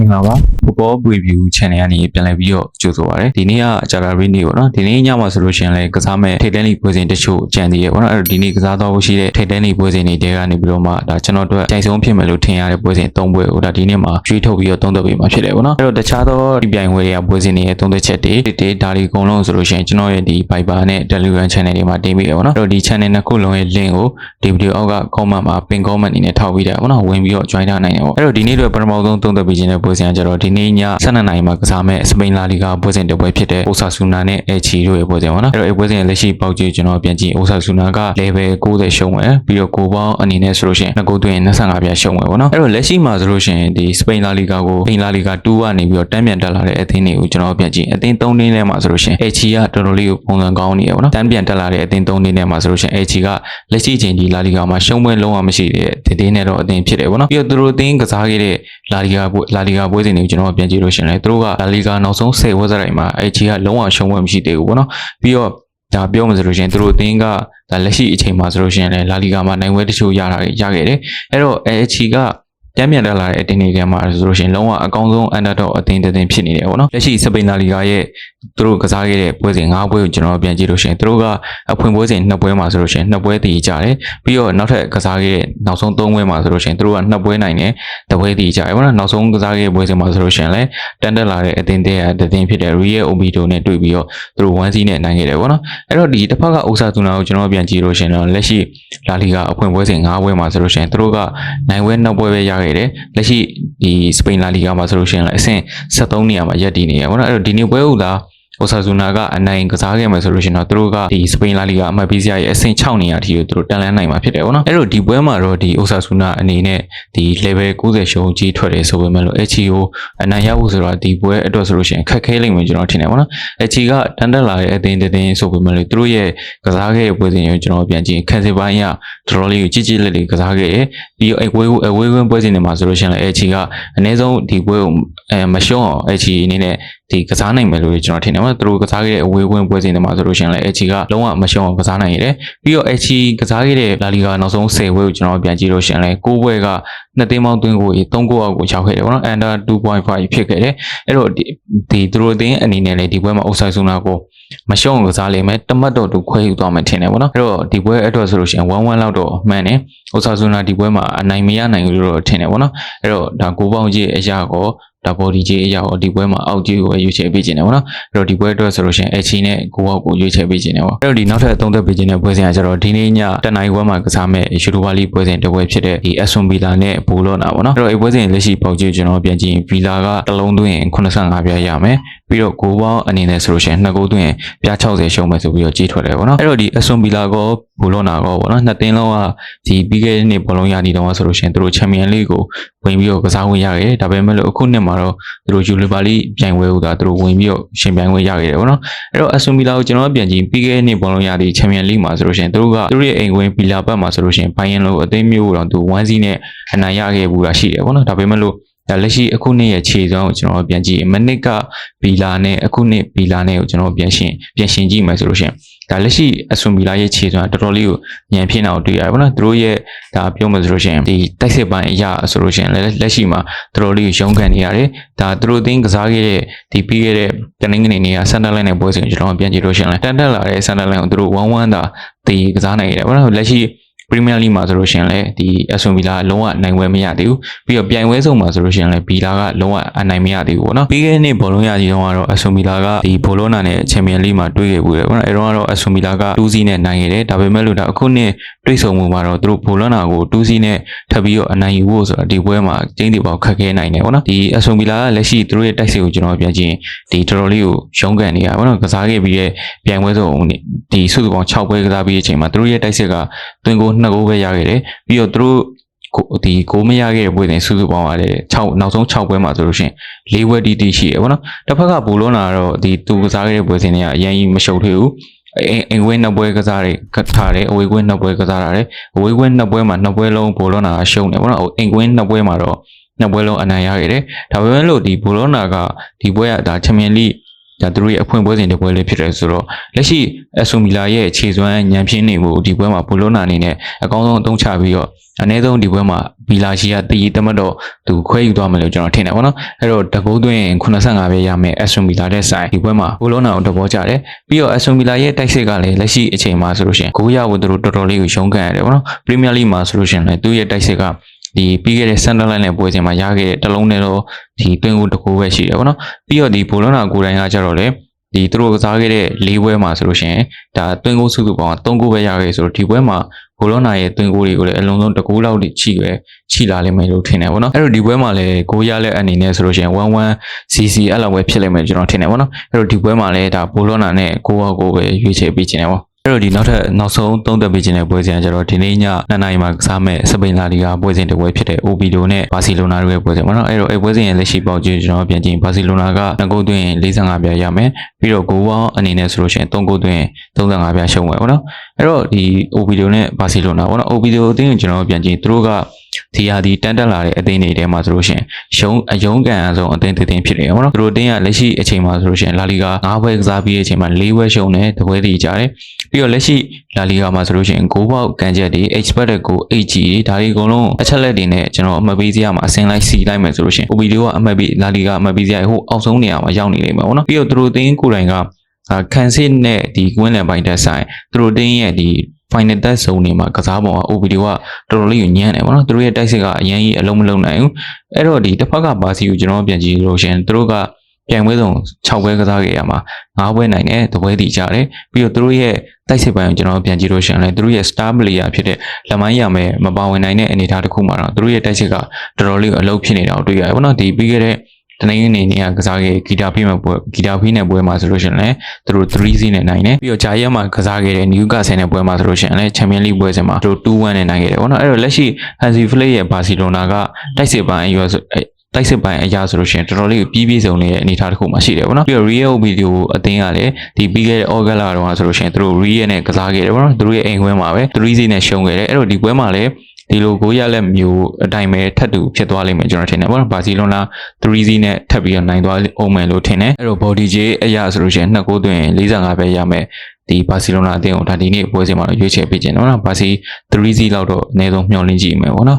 မင်္ဂလာပါ Football Review Channel ကနေပြန်လည်ပြီးတော့ကြိုဆိုပါရစေဒီနေ့ကဂျာရာရီနေ့ပေါ့နော်ဒီနေ့ညမှာဆိုလို့ရှိရင်လည်းကစားမဲ့ထိတ်တန်းလီပွဲစဉ်တချို့ကြံသေးရပေါ့နော်အဲ့တော့ဒီနေ့ကစားတော့ရှိတဲ့ထိတ်တန်းလီပွဲစဉ်တွေတဲကနေပြီးတော့မှဒါကျွန်တော်တို့ကြိုက်ဆုံးဖြစ်မယ်လို့ထင်ရတဲ့ပွဲစဉ်၃ပွဲကိုဒါဒီနေ့မှာရွေးထုတ်ပြီးတော့သုံးသပ်ပေးမှာဖြစ်တယ်ပေါ့နော်အဲ့တော့တခြားသောဒီပြိုင်ပွဲတွေကပွဲစဉ်တွေရဲ့သုံးသပ်ချက်တွေဒီတေဒါတွေအကုန်လုံးဆိုလို့ရှိရင်ကျွန်တော်ရဲ့ဒီ Viber နဲ့ Telegram Channel တွေမှာတင်ပေးရပေါ့နော်အဲ့တော့ဒီ channel နှစ်ခုလုံးရဲ့ link ကိုဒီ video အောက်က comment မှာ pin comment အနေနဲ့ထောက်ပေးတယ်ပေါ့နော်ဝင်ပြီးတော့ join ထားနိုင်တယ်ပေါ့အဲ့တော့ဒီနေ့အတွက်ပထမဆုံးသုံးသပ်ပေးခြင်းတဲ့ပွဲစဉ်ကကြတော့ဒီနေ့ည12နာရီမှာကစားမဲ့စပိန်လာလီဂါပွဲစဉ်တစ်ပွဲဖြစ်တဲ့အိုဆာဆူနာနဲ့အချီတို့ရဲ့ပွဲစဉ်ပေါ့နော်အဲ့တော့အဲ့ပွဲစဉ်ရဲ့လက်ရှိပေါက်ကြည့်ကျွန်တော်ပြန်ကြည့်အိုဆာဆူနာက level 60ရှုံးတယ်ပြီးတော့ကိုပေါင်းအနေနဲ့ဆိုလို့ရှိရင်နှစ်ကိုသွင်း25ပြရှုံးတယ်ပေါ့နော်အဲ့တော့လက်ရှိမှာဆိုလို့ရှိရင်ဒီစပိန်လာလီဂါကိုစပိန်လာလီဂါ2ကနေပြီးတော့တန်းပြန်တက်လာတဲ့အသင်းတွေကိုကျွန်တော်ပြန်ကြည့်အသင်း3တင်းထဲမှာဆိုလို့ရှိရင်အချီကတော်တော်လေးကိုပုံစံကောင်းနေရပေါ့နော်တန်းပြန်တက်လာတဲ့အသင်း3တင်းထဲမှာဆိုလို့ရှိရင်အချီကလက်ရှိချိန်ဒီလာလီဂါမှာရှုံးပွဲလုံးဝမရှိတဲ့ဒီတင်းနဲ့တော့အသင်းဖြစ်တယ်ပေါ့နော်ပြီးတော့သူတို့အသင်းကစားခဲ့တဲ့လာလီဂါပွဲလာလီဂါပွဲစဉ်တွေကိုကျွန်တော်ပြန်ကြည့်လို့ရှိရင်လည်းသူတို့ကလာလီဂါနောက်ဆုံး10ဝက်စတိုင်းမှာအချီကလုံးဝရှုံးပွဲမရှိသေးဘူးပေါ့နော်ပြီးတော့ဒါပြောမှဆိုလို့ရှိရင်သူတို့အသင်းကဒါလက်ရှိအချိန်မှာဆိုလို့ရှိရင်လည်းလာလီဂါမှာနိုင်ဝဲတချို့ရတာတွေရခဲ့တယ်အဲ့တော့အဲအချီကတမ်းမြန်တက်လာတဲ့အတင်းတွေထဲမှာဆိုလို့ရှိရင်လုံးဝအကောင်းဆုံး underdog အတင်းတစ်တင်းဖြစ်နေတယ်ပေါ့နော်လက်ရှိစပိန်လာလီဂါရဲ့သူတို့ကစားခဲ့တဲ့ပွဲစဉ်၅ပွဲကိုကျွန်တော်ပြန်ကြည့်လို့ရှိရင်သူတို့ကအဖွင့်ပွဲစဉ်၂ပွဲမှာဆိုလို့ရှိရင်၂ပွဲတည်ကြတယ်ပြီးတော့နောက်ထပ်ကစားခဲ့တဲ့နောက်ဆုံး၃ပွဲမှာဆိုလို့ရှိရင်သူတို့က၂ပွဲနိုင်တယ်တပွဲတည်ကြတယ်ပေါ့နော်နောက်ဆုံးကစားခဲ့တဲ့ပွဲစဉ်မှာဆိုလို့ရှိရင်လည်းတန်တက်လာတဲ့အတင်းတဲ့အတင်းဖြစ်တဲ့ Real Obito နဲ့တွေ့ပြီးတော့သူတို့1စီးနဲ့နိုင်ခဲ့တယ်ပေါ့နော်အဲ့တော့ဒီတစ်ဖက်ကအိုဆာတူနာကိုကျွန်တော်ပြန်ကြည့်လို့ရှိရင်တော့လက်ရှိလာလီဂါအဖွင့်ပွဲစဉ်၅ပွဲမှာဆိုလို့ရှိရင်သူတို့ကနိုင်ပွဲ၂ပွဲပဲရခဲ့တယ်လက်ရှိဒီစပိန်လာလီဂါမှာဆိုလို့ရှိရင်လည်းအဆင့်73နေရာမှာရပ်တည်နေရပေါ့နော်အဲ့တော့ဒီနေ့ပွဲဥလား အိုဆာဇူနာကအနိုင်ကစားခဲ့မယ်ဆိုလို့ရှိရင်တော့သူတို့ကဒီစပိန်လာလီဂါအမှတ်ပေးစရာရဲ့အဆင့်6နေရာထိကိုသူတို့တန်လန်းနိုင်မှာဖြစ်တယ်ပေါ့နော်အဲ့တော့ဒီပွဲမှာတော့ဒီအိုဆာဇူနာအနေနဲ့ဒီ level 90ရှုံးကြီးထွက်တယ်ဆိုပေမဲ့လို့ HCO အနိုင်ရဖို့ဆိုတော့ဒီပွဲအတွက်ဆိုလို့ရှိရင်ခက်ခဲလိမ့်မယ်ကျွန်တော်ထင်တယ်ပေါ့နော် HC ကတန်တက်လာတဲ့အသင်းတစ်သင်းဆိုပေမဲ့လို့သူတို့ရဲ့ကစားခဲ့တဲ့ပွဲစဉ်ကိုကျွန်တော်ပြန်ကြည့်ခက်စစ်ပိုင်းရတော်တော်လေးကိုကြီးကြီးလက်လေးကစားခဲ့တယ်ပြီးတော့အဝေးအဝေးဝင်းပွဲစဉ်တွေမှာဆိုလို့ရှိရင်လည်း HC ကအနည်းဆုံးဒီပွဲကိုအဲမရှုံးအောင် HC အနေနဲ့ ဒီကစားနိုင်မယ်လို့ကျွန်တော်ထင်တယ်ပေါ့သူတို့ကစားခဲ့တဲ့အဝေးဝင်ပွဲစဉ်တွေမှာဆိုလို့ရှိရင်လည်း HC ကလုံးဝမရှုံးအောင်ကစားနိုင်ရတယ်ပြီးတော့ HC ကစားခဲ့တဲ့လာလီဂါနောက်ဆုံး10ပွဲကိုကျွန်တော်ပြန်ကြည့်လို့ရှိရင်လည်း9ပွဲကနှစ်သိန်းပေါင်းသွင်းကို3ကိုအောက်ကိုရောက်ခဲ့တယ်ပေါ့နော် under 2.5ဖြစ်ခဲ့တယ်အဲ့တော့ဒီဒီသူတို့အသင်းအနေနဲ့လည်းဒီပွဲမှာအိုဆိုင်ဆူနာကိုမရှုံးအောင်ကစားလိမ့်မယ်တမတ်တော်သူခွဲယူသွားမယ်ထင်တယ်ပေါ့နော်အဲ့တော့ဒီပွဲအတွက်ဆိုလို့ရှိရင်1-1လောက်တော့မှန်တယ်အိုဆာဆူနာဒီပွဲမှာအနိုင်မရနိုင်ဘူးလို့တော့ထင်တယ်ပေါ့နော်အဲ့တော့ဒါကိုပေါင်းကြီးအရာကော ဒါ body ကြီးအရာကိုဒီပွဲမှာအောက်ကြီးကိုရွေးချယ်ပေးခြင်းတယ်ပေါ့နော်အဲ့တော့ဒီပွဲအတွက်ဆိုလို့ရှိရင်အချီနဲ့ကိုအောက်ကိုရွေးချယ်ပေးခြင်းတယ်ပေါ့အဲ့တော့ဒီနောက်ထပ်အသုံးသက်ပေးခြင်းတဲ့ပွဲစဉ်ကကျတော့ဒီနေ့ညတနင်္ဂနွေပွဲမှာကစားမဲ့ယူရိုပါလီပွဲစဉ်တစ်ပွဲဖြစ်တဲ့ဒီ Aston Villa နဲ့ဘူလောနာပေါ့နော်အဲ့တော့ဒီပွဲစဉ်လက်ရှိပေါက်ကြည့်ကျွန်တော်ပြန်ကြည့်ရင် Villa ကတစ်လုံးသွင်းရင်85ပြားရမယ် ပြီးတော့ကိုပေါင်းအနေနဲ့ဆိုလို့ရှိရင်နှစ်ကိုသွင်းရင်ပြား60ရှုံးမယ်ဆိုပြီးတော့ကြီးထွက်တယ်ပေါ့နော်အဲ့တော့ဒီ Aston Villa ကောဘူလောနာကောပေါ့နော်နှစ်သင်းလုံးကဒီပြီးခဲ့တဲ့နှစ်ဘောလုံးရနေတော့ဆိုလို့ရှိရင်သူတို့ Champion League ကိုဝင်ပြီးတော့ကစားဝင်ရခဲ့ဒါပေမဲ့လို့အခုနှစ်မှာတော့သူတို့ယူလီပါလီပြိုင်ပွဲဟိုသာသူတို့ဝင်ပြီးတော့ရှင်ပြိုင်ပွဲရခဲ့တယ်ပေါ့နော်အဲ့တော့အဆွန်ဗီလာကိုကျွန်တော်ပြန်ကြည့်ပြီးခဲ့တဲ့နှစ်ဘောလုံးရတဲ့ချန်ပီယံလိမှာဆိုလို့ရှိရင်သူတို့ကသူတို့ရဲ့အိမ်ဝင်ဗီလာဘက်မှာဆိုလို့ရှိရင်ဘိုင်ယန်လိုအသိမျိုးတော့သူ1စီးနဲ့အနိုင်ရခဲ့ဘူးတာရှိတယ်ပေါ့နော်ဒါပေမဲ့လို့ ဒါလက်ရှိအခုနှစ်ရဲ့ခြေစွမ်းကိုကျွန်တော်ပြန်ကြည့်မနစ်ကဗီလာနဲ့အခုနှစ်ဗီလာနဲ့ကိုကျွန်တော်ပြန်ရှင်ပြန်ရှင်ကြည့်မယ်ဆိုလို့ရှိရင်ဒါလက်ရှိအဆွန်ဗီလာရဲ့ခြေစွမ်းတော်တော်လေးကိုညံဖြစ်နေအောင်တွေ့ရတယ်ပေါ့နော်သူတို့ရဲ့ဒါပြောမှဆိုလို့ရှိရင်ဒီတိုက်စစ်ပိုင်းအရာဆိုလို့ရှိရင်လက်ရှိမှာတော်တော်လေးရုန်းကန်နေရတယ်ဒါသူတို့အသင်းကစားခဲ့တဲ့ဒီပြီးခဲ့တဲ့တနင်္ဂနွေနေ့ကဆန်ဒါလိုင်းနဲ့ပွဲစဉ်ကျွန်တော်ပြန်ကြည့်လို့ရှိရင်လည်းတန်တက်လာတဲ့ဆန်ဒါလိုင်းကိုသူတို့1-1သာတီးကစားနိုင်ရတယ်ပေါ့နော်လက်ရှိ Premier League မှာဆိုလို့ရှိရင်လည်းဒီ Aston Villa လုံးဝနိုင်ဝဲမရသေးဘူးပြီးတော့ပြိုင်ပွဲဆုံးမှာဆိုလို့ရှိရင်လည်း Villa ကလုံးဝအနိုင်မရသေးဘူးပေါ့နော်ပြီးခဲ့တဲ့နှစ်ဘောလုံးရကြီးတုန်းကတော့ Aston Villa ကဒီဘောလုံးနာနဲ့ Champions League မှာတွေ့ခဲ့ဘူးတယ်ပေါ့နော်အဲတော့ကတော့ Aston Villa က2စီးနဲ့နိုင်ခဲ့တယ်ဒါပေမဲ့လို့ဒါအခုနှစ်တွေ့ဆုံမှုမှာတော့သူတို့ဘောလုံးနာကို2စီးနဲ့ထပ်ပြီးတော့အနိုင်ယူဖို့ဆိုတာဒီပွဲမှာကျင်းတီပေါက်ခက်ခဲနိုင်တယ်ပေါ့နော်ဒီ Aston Villa ကလက်ရှိသူတို့ရဲ့တိုက်စစ်ကိုကျွန်တော်ပြန်ကြည့်ရင်ဒီတော်တော်လေးကိုရုန်းကန်နေရပေါ့နော်ကစားခဲ့ပြီးတဲ့ပြိုင်ပွဲဆုံးဒီစုစုပေါင်း6ပွဲကစားပြီးတဲ့အချိန်မှာသူတို့ရဲ့တိုက်စစ်ကတွင်ကို2ဂိုးပဲရခဲ့တယ်ပြီးတော့သူတို့ကိုဒီကိုမရခဲ့တဲ့ပွဲတွေစုစုပေါင်းရတယ်6နောက်ဆုံး6ပွဲမှာဆိုလို့ရှိရင်၄ပွဲတီးတီးရှိတယ်ဗောနော်တစ်ဖက်ကဘူလုံးနာကတော့ဒီသူကစားခဲ့တဲ့ပွဲစဉ်တွေကအရင်ကြီးမရှုပ်ထွေးဘူးအင်အင်ဝင်းနှစ်ပွဲကစားတယ်ကထားတယ်အဝေးကွင်းနှစ်ပွဲကစားရတယ်အဝေးကွင်းနှစ်ပွဲမှာနှစ်ပွဲလုံးဘူလုံးနာကရှုံးတယ်ဗောနော်အင်ကွင်းနှစ်ပွဲမှာတော့နှစ်ပွဲလုံးအနိုင်ရခဲ့တယ်ဒါပေမဲ့လို့ဒီဘူလုံးနာကဒီပွဲကဒါချန်ပီယံလိ ဒါသူတို့ရဲ့အဖွင့်ပွဲစဉ်တစ်ပွဲလေးဖြစ်တယ်ဆိုတော့လက်ရှိအဆိုမီလာရဲ့ခြေစွမ်းညံပြင်းနေမှုဒီပွဲမှာဘူလိုနာအနေနဲ့အကောင်းဆုံးအသုံးချပြီးတော့အနည်းဆုံးဒီပွဲမှာမီလာရှိကတည်တမတ်တော့သူခွဲယူသွားမယ်လို့ကျွန်တော်ထင်တယ်ပေါ့နော်အဲ့တော့တကုတ်သွင်း85ပဲရမယ်အဆိုမီလာတဲ့ဆိုင်ဒီပွဲမှာဘူလိုနာကိုတဘောကြတယ်ပြီးတော့အဆိုမီလာရဲ့တိုက်စစ်ကလည်းလက်ရှိအချိန်မှာဆိုလို့ရှိရင်ဂိုးရဝတ်သူတို့တော်တော်လေးကိုရှုံးကန်ရတယ်ပေါ့နော်ပရီးမီးယားလိမှာဆိုလို့ရှိရင်လည်းသူ့ရဲ့တိုက်စစ်က ဒီပြီးခဲ့တဲ့ Sunderland နဲ့ပွဲစဉ်မှာရခဲ့တဲ့တလုံးနဲ့တော့ဒီတွင်းကိုတကူပဲရှိတယ်ပေါ့နော်ပြီးတော့ဒီဘူလိုနာကိုယ်တိုင်ကကြတော့လေဒီသူတို့ကစားခဲ့တဲ့၄ပွဲမှာဆိုလို့ရှိရင်ဒါတွင်းကိုစုစုပေါင်း3ဂိုးပဲရခဲ့ဆိုတော့ဒီပွဲမှာဘိုလောနာရဲ့တွင်းကိုတွေကိုလည်းအလုံးစုံတကူလောက်ထိချိပဲချိလာလိမ့်မယ်လို့ထင်တယ်ဗောနော်အဲ့တော့ဒီပွဲမှာလည်းဂိုးရလက်အနေနဲ့ဆိုလို့ရှိရင်1-1 CC အဲ့လောက်ပဲဖြစ်လိမ့်မယ်ကျွန်တော်ထင်တယ်ဗောနော်အဲ့တော့ဒီပွဲမှာလည်းဒါဘိုလောနာနဲ့ကိုယ့်ဟာကိုယ်ပဲရွေးချယ်ပေးခြင်းတယ်ဗော အဲ့တော့ဒီနောက်ထပ်နောက်ဆုံးသုံးသပ်ပေးခြင်းတဲ့ပွဲစဉ်ကကျတော့ဒီနေ့ည2နာရီမှာကစားမဲ့စပိန်လာလီဂါပွဲစဉ်တစ်ပွဲဖြစ်တဲ့ Obido နဲ့ဘာစီလိုနာတို့ရဲ့ပွဲစဉ်ပေါ့နော်အဲ့တော့အဲ့ပွဲစဉ်ရဲ့လက်ရှိပေါက်ကြီးကျွန်တော်ပြန်ကြည့်ဘာစီလိုနာက2ဂိုးသွင်း45ပြားရမယ်ပြီးတော့ဂိုးပေါင်းအနေနဲ့ဆိုလို့ရှိရင်3ဂိုးသွင်း35ပြားရှုံးမယ်ပေါ့နော်အဲ့တော့ဒီ Obido နဲ့ဘာစီလိုနာပေါ့နော် Obido အသင်းကိုကျွန်တော်ပြန်ကြည့်သူတို့က ဒီဟာဒီတန်တက်လာတဲ့အသင်းတွေထဲမှာဆိုလို့ရှိရင်ရှုံးအယုံကန်အဆုံးအသင်းတစ်သင်းဖြစ်နေရပါတော့သူတို့အသင်းကလက်ရှိအချိန်မှာဆိုလို့ရှိရင်လာလီဂါ9ဘွဲကစားပြီးတဲ့အချိန်မှာ4ဘွဲရှုံးတယ်တပွဲတည်ကြတယ်ပြီးတော့လက်ရှိလာလီဂါမှာဆိုလို့ရှိရင်ဂိုးပေါက်ကန်ချက်တွေ expected goal HG တွေဒါတွေအကုန်လုံးအချက်လက်တွေနဲ့ကျွန်တော်အမှတ်ပေးစရာမှာအစင်လိုက်စီလိုက်မယ်ဆိုလို့ရှိရင် OBD ကအမှတ်ပေးလာလီဂါအမှတ်ပေးစရာဟိုအောက်ဆုံးနေရာမှာရောက်နေလိမ့်မယ်ပေါ့နော်ပြီးတော့သူတို့အသင်းကိုယ်တိုင်ကအာကန်စစ်နဲ့ဒီကွင်းလန်ပိုင်းတက်ဆိုင်သူတို့တင်းရဲ့ဒီ final test zone တွေမှာကစားပုံက OBD ကတော်တော်လေးကိုညံ့တယ်ပေါ့နော်သူတို့ရဲ့တိုက်စစ်ကအရင်ကြီးအလုံးမလုံးနိုင်ဘူးအဲ့တော့ဒီတစ်ဖက်ကဘာစီကိုကျွန်တော်ပြန်ကြည့်လို့ရှင်သူတို့ကပြိုင်ပွဲဆုံး6ပွဲကစားခဲ့ရမှာ9ပွဲနိုင်တယ်တပွဲတည်ကြတယ်ပြီးတော့သူတို့ရဲ့တိုက်စစ်ပိုင်းကိုကျွန်တော်ပြန်ကြည့်လို့ရှင်လဲသူတို့ရဲ့ star player ဖြစ်တဲ့လက်မိုင်းရမယ်မပါဝင်နိုင်တဲ့အနေအထားတစ်ခုမှာတော့သူတို့ရဲ့တိုက်စစ်ကတော်တော်လေးကိုအလုပ်ဖြစ်နေတာကိုတွေ့ရတယ်ပေါ့နော်ဒီပြီးခဲ့တဲ့ တနင်္ဂနွေနေ့ကကစားခဲ့ဂီတာဖီးမှာပွဲဂီတာဖီးနဲ့ပွဲမှာဆိုလို့ရှိရင်လည်းသူတို့3-0နဲ့နိုင်တယ်ပြီးတော့ဂျာရက်မှာကစားခဲ့တဲ့နယူကာဆယ်နဲ့ပွဲမှာဆိုလို့ရှိရင်လည်းချန်ပီယံလိပွဲစဉ်မှာသူတို့2-1နဲ့နိုင်ခဲ့တယ်ပေါ့နော်အဲ့တော့လက်ရှိဟန်စီဖလိတ်ရဲ့ဘာစီလိုနာကတိုက်စစ်ပိုင်းရွာဆိုတိုက်စစ်ပိုင်းအရာဆိုလို့ရှိရင်တော်တော်လေးပြီးပြည့်စုံနေတဲ့အနေအထားတစ်ခုမှရှိတယ်ပေါ့နော်ပြီးတော့ Real Video အသင်းကလည်းဒီပြီးခဲ့တဲ့ August လတုန်းကဆိုလို့ရှိရင်သူတို့ Real နဲ့ကစားခဲ့တယ်ပေါ့နော်သူတို့ရဲ့အိမ်ခွင်းမှာပဲ3-0နဲ့ရှုံးခဲ့တယ်အဲ့တော့ဒီပွဲမှာလည်း ဒီလိုကိုရလက်မျိုးအတိုင်းပဲထပ်တူဖြစ်သွားလိမ့်မယ်ကျွန်တော်ထင်တယ်ပေါ့နော်ဘာစီလိုနာ3-0နဲ့ထပ်ပြီးတော့နိုင်သွားအောင်မယ်လို့ထင်တယ်အဲ့တော့ body J အရာဆိုလို့ရှိရင်နှစ်ကိုးသွင်း45ပဲရမယ်ဒီဘာစီလိုနာအသင်းကိုဒါဒီနေ့ပွဲစဉ်မှာတော့ရွေးချယ်ပေးခြင်းတော့နော်ဘာစီ3-0လောက်တော့အနည်းဆုံးမျှော်လင့်ကြည့်မယ်ပေါ့နော်